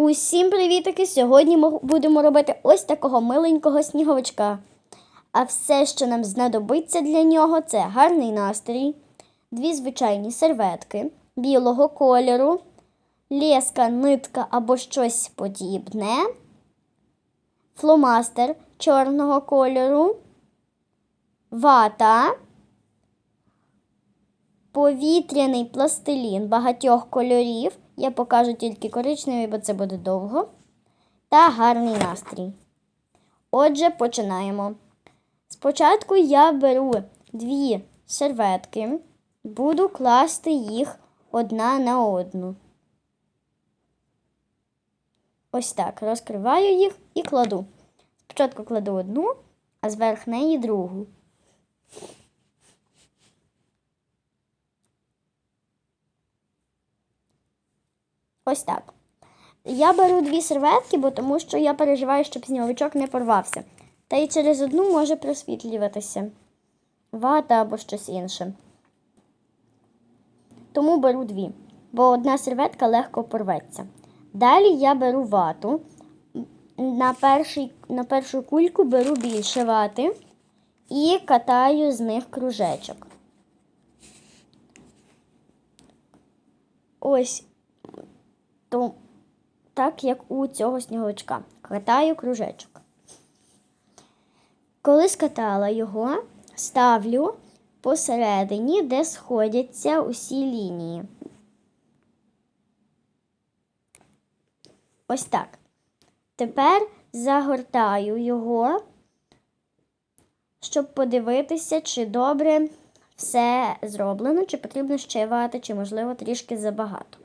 Усім привітики! Сьогодні ми будемо робити ось такого миленького сніговичка. А все, що нам знадобиться для нього, це гарний настрій, дві звичайні серветки білого кольору, леска, нитка або щось подібне, фломастер чорного кольору, вата, повітряний пластилін багатьох кольорів. Я покажу тільки коричневий, бо це буде довго. Та гарний настрій. Отже, починаємо. Спочатку я беру дві серветки, буду класти їх одна на одну. Ось так. Розкриваю їх і кладу. Спочатку кладу одну, а зверх неї другу. Ось так. Я беру дві серветки, бо тому що я переживаю, щоб сніговичок не порвався. Та й через одну може просвітлюватися вата або щось інше. Тому беру дві, бо одна серветка легко порветься. Далі я беру вату. На, перший, на першу кульку беру більше вати і катаю з них кружечок. Ось то так, як у цього сніговичка. Катаю кружечок. Коли скатала його, ставлю посередині, де сходяться усі лінії. Ось так. Тепер загортаю його, щоб подивитися, чи добре все зроблено, чи потрібно ще вати, чи, можливо, трішки забагато.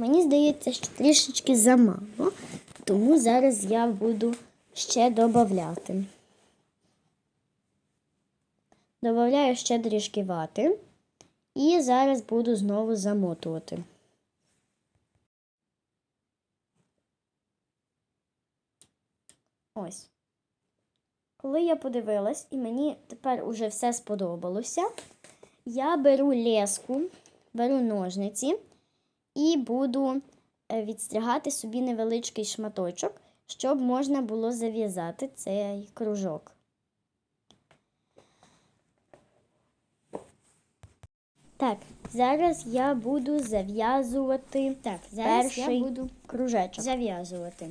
Мені здається, що трішечки замало, тому зараз я буду ще додати. Добавляю ще трішки вати і зараз буду знову замотувати. Ось. Коли я подивилась, і мені тепер уже все сподобалося, я беру леску, беру ножниці і буду е, відстригати собі невеличкий шматочок, щоб можна було зав'язати цей кружок. Так, зараз я буду зав'язувати Так, зараз перший я буду кружечок. зав'язувати.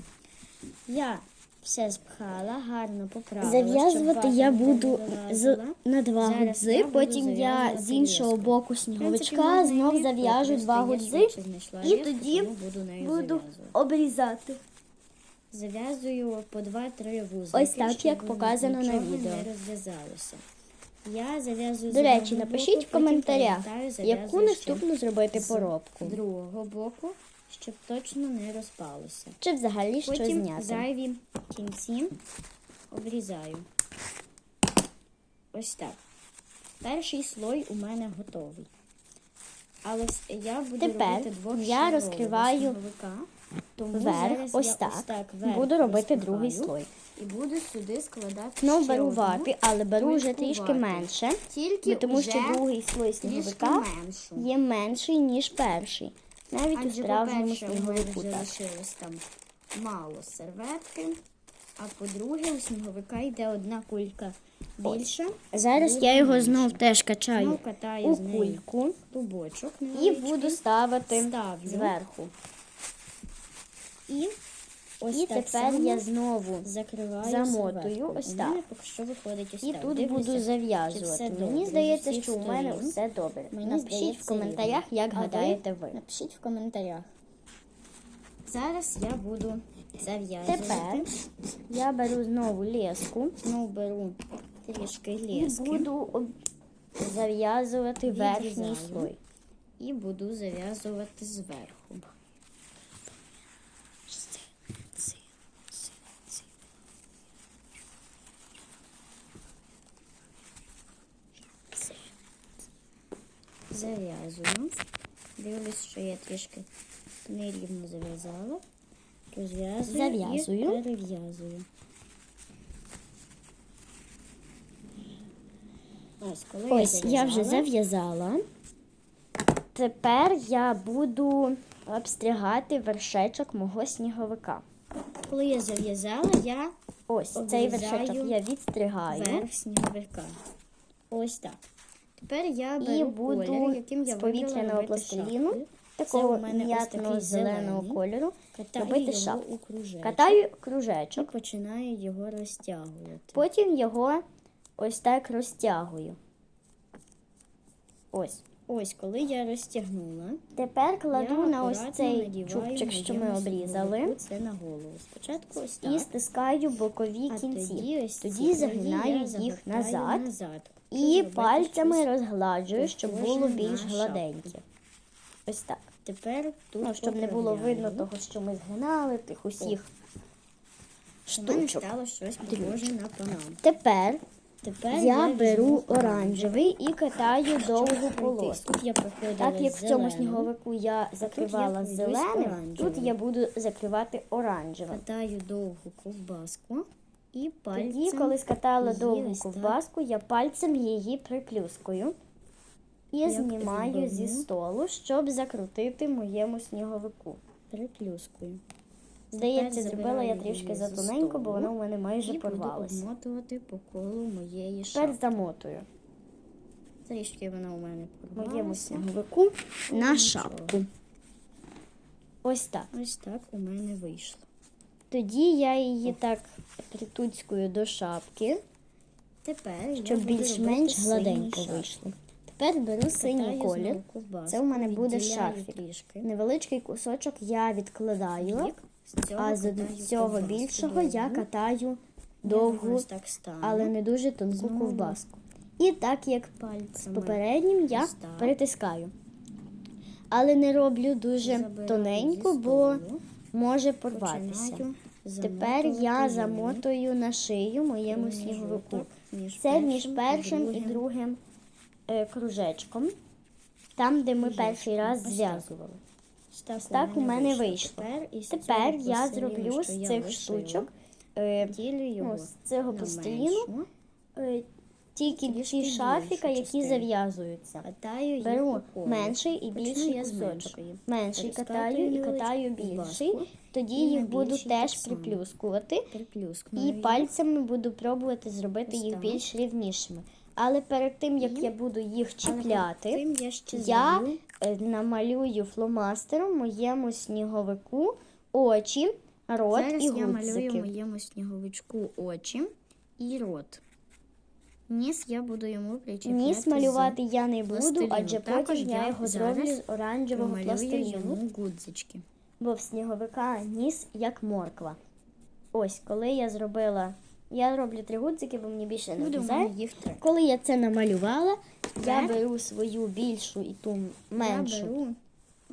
Я все спхала, гарно поправила. Зав'язувати я буду з, на два Зараз гудзи, я буду потім я зав'язувати з іншого леску. боку принципі, сніговичка можна знов зав'яжу два я гудзи знайшла і тоді тому буду нею буду зав'язувати. обрізати. Зав'язую по 2-3 вузлики, Ось так, щоб як показано на нічого відео. не розв'язалося. Я зав'язую До речі, одного напишіть боку, в потім коментарях, повертаю, яку ще наступну зробити з поробку. другого боку, щоб точно не розпалося. Чи взагалі щось Потім зняти. зайві кінці обрізаю. Ось так. Перший слой у мене готовий. Але я буду Тепер робити двох я розкриваю. Тому зараз ось я так. ось так вверх Буду робити другий слой. І буду сюди складати Знов ще беру вати, але беру вже трішки менше, Тільки тому що другий слой сніговика меншу. є менший, ніж перший. Навіть у Адже, у справжньому сніговику так. лишилось там мало серветки. А по-друге, у сніговика йде одна кулька більша. Зараз я його менше. знов теж качаю катаю у з нею кульку клубочок і невеличкий. буду ставити Ставлю. зверху. І ось І так тепер само я знову закриваю замотую ось так. поки що виходить ось І так. тут Дивлюся, буду зав'язувати. Мені добре здається, що у мене все добре. Мені Напишіть здається, в коментарях, як А гадаєте ви. Напишіть в коментарях. Зараз я буду зав'язувати. Тепер я беру знову леску Знову беру трішки і буду зав'язувати верхній слой. і буду зав'язувати зверху. Зав'язую. Дивлюсь, що я трішки нерівно зав'язала. Розв'язую Зав'язую. і перев'язую. Ось, коли Ось я вже зав'язала. Тепер я буду обстригати вершечок мого сніговика. Коли я зав'язала, я Ось цей вершечок я відстригаю. верх сніговика. Ось так. Тепер я беру І буду колір, яким я з повітряного пластиліну, такого м'ятного зеленого кольору, Катаю робити шапку. кружечок. Катаю і починаю його розтягувати. потім його ось так розтягую. Ось. Ось, коли я розтягнула, Тепер кладу на ось цей чубчик, що ми обрізали, Це на голову. Спочатку ось так. і стискаю бокові а кінці. тоді, ось Тоді загинаю я їх назад назад. і пальцями розгладжую, щоб було більш гладеньке. Ось так. Тепер тут Ну, щоб не було видно того, що ми згинали тих усіх штучок. стало щось похоже на панам. Тепер Тепер я беру оранжевий і катаю довгу полоску. Я Так як в цьому сніговику я закривала зеленим, тут я буду закривати оранжевим. катаю довгу ковбаску і пальцем. Тоді, коли скатала довгу ковбаску, я пальцем її приплюскую і Як знімаю зі столу, щоб закрутити моєму сніговику. приплюскую. Здається, зробила я трішки зі затоненько, бо воно у мене майже і буду порвалося. обмотувати по колу моєї Тепер замотую Трішки вона у мене моєму порвалася. сніговику на шапку. Ось так. Ось так у мене вийшло. Тоді я її так притуцькую до шапки, Тепер я щоб буду більш-менш робити синій гладенько шарф. вийшло. Тепер беру синій Катаю колір. знову ковбаску, Це у мене буде відділяю шарфік. трішки. Невеличкий кусочок я відкладаю, Бік. Цього а з цього більшого я катаю довгу, але не дуже тонку ковбаску. І так як з попереднім я притискаю. Але не роблю дуже тоненько, бо може порватися. Тепер я замотую на шию моєму сніговику. Це між першим і другим. другим е, кружечком, там, де ми перший раз зв'язували. Ось так, Ось так у мене вийшло. Тепер, із Тепер цього я пластиліну, зроблю що з я цих штучок е, ділю ну, його з цього на пластиліну меншу, е, ті кінці трішки шафіка, які частину. зав'язуються. катаю їх Беру по колу. менший і Почну більший я з кусочок. меншої. Менший катаю і катаю більший. Тоді і на їх буду більший теж само. приплюскувати. І їх. пальцями буду пробувати зробити Ось їх так. більш рівнішими. Але перед тим, як я буду їх чіпляти, тим я ще я е, намалюю фломастером моєму сніговику очі, рот Зараз і я малюю гудзики. моєму сніговичку очі і рот. Ніс я буду йому причіпляти. Ніс малювати я не буду, пластиліну. адже потім я я його зроблю з оранжевого пластиліну, йому гудзички. бо в сніговика ніс як морква. Ось, коли я зробила. Я роблю три гудзики, бо мені більше не мене їх три. Коли я це намалювала, я Так. беру свою більшу і ту Я меншу беру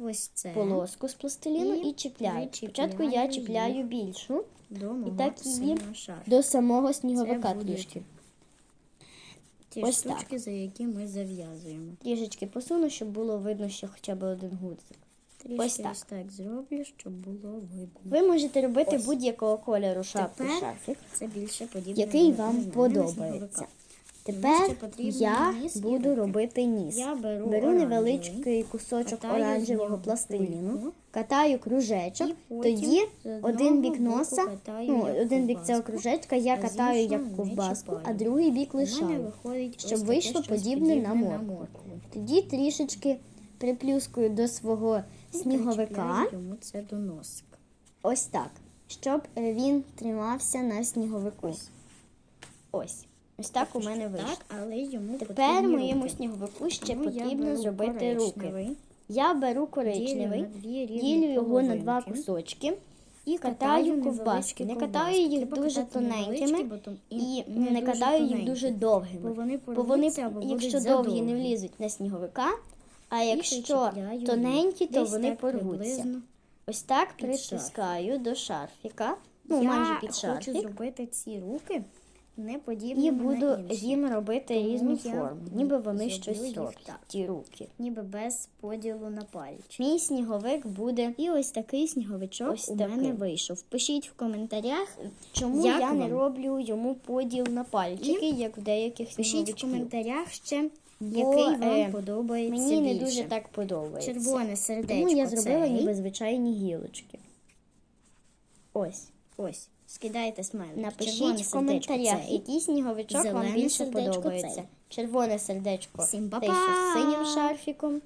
ось це полоску з пластиліну І і чіпляю. причіпляю Спочатку я їх. чіпляю більшу до мого так її синього шарфу. до самого сніговика буде трішки. Ті ось штучки, так. за які ми зав'язуємо. Трішечки посуну, щоб було видно, що хоча б один гудзик. Трішки Ось ось так. так. зроблю, щоб було видно. Ви можете робити Ось. будь-якого кольору шапку Тепер шарфік, Це більше подібне який вам подобається. Тепер я буду робити ніс. Я беру Беру невеличкий кусочок катаю оранжевого пластиліну, катаю кружечок, тоді один бік носа, ну, один бік цього кружечка я катаю як ковбаску, а другий бік лишаю. щоб вийшло подібне на моркву. Тоді трішечки приплюскую до свого сніговика. йому це до носика. Ось так, щоб е, він тримався на сніговику. Ось. Ось так у мене вийшло. Так, але йому Тепер моєму руки. сніговику ще Тому потрібно зробити руки. Я беру коричневий, ділю його на два кусочки і катаю ковбаски. Не катаю їх дуже тоненькими і не катаю їх дуже довгими. Бо вони якщо довгі, не влізуть на сніговика, а якщо тоненькі, то вони порвуться. Ось так притискаю до шарфіка, ну я майже під хочу зробити ці руки не подібними і на буду інші. їм робити Тому різну я форму, ніби вони зроблю щось їх роблять, так. ті руки. ніби без поділу на пальчики. Мій сніговик буде. І ось такий сніговичок Ось у такий. мене вийшов. Пишіть в коментарях, Чому Як я не вам? роблю йому поділ на пальчики, як в деяких пишіть в сніговичків? коментарях ще, Який вам е, подобається Мені не дуже так подобається. Червоне сердечко Тому я зробила цей. ніби звичайні гілочки. Ось. Ось, скидайте смайлик. Напишіть Червоне в коментарях, цей. який сніговичок вам більше подобається. цей. Червоне сердечко. Всім те, па-па! що з синім шарфіком.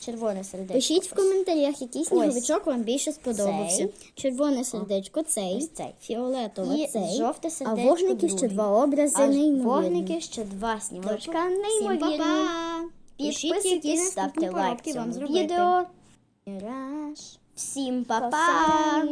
Червоне сердечко. Пишіть в коментарях, який сніговичок вам більше сподобався. Цей. Червоне сердечко цей, Ось цей. фіолетове І цей, жовте а вогники ще два образи А неймовірні. вогники ще два снігурочка. Неймовірні. Пишіть, які Підписуйтесь, ставте лайк цьому відео. Всім па-па!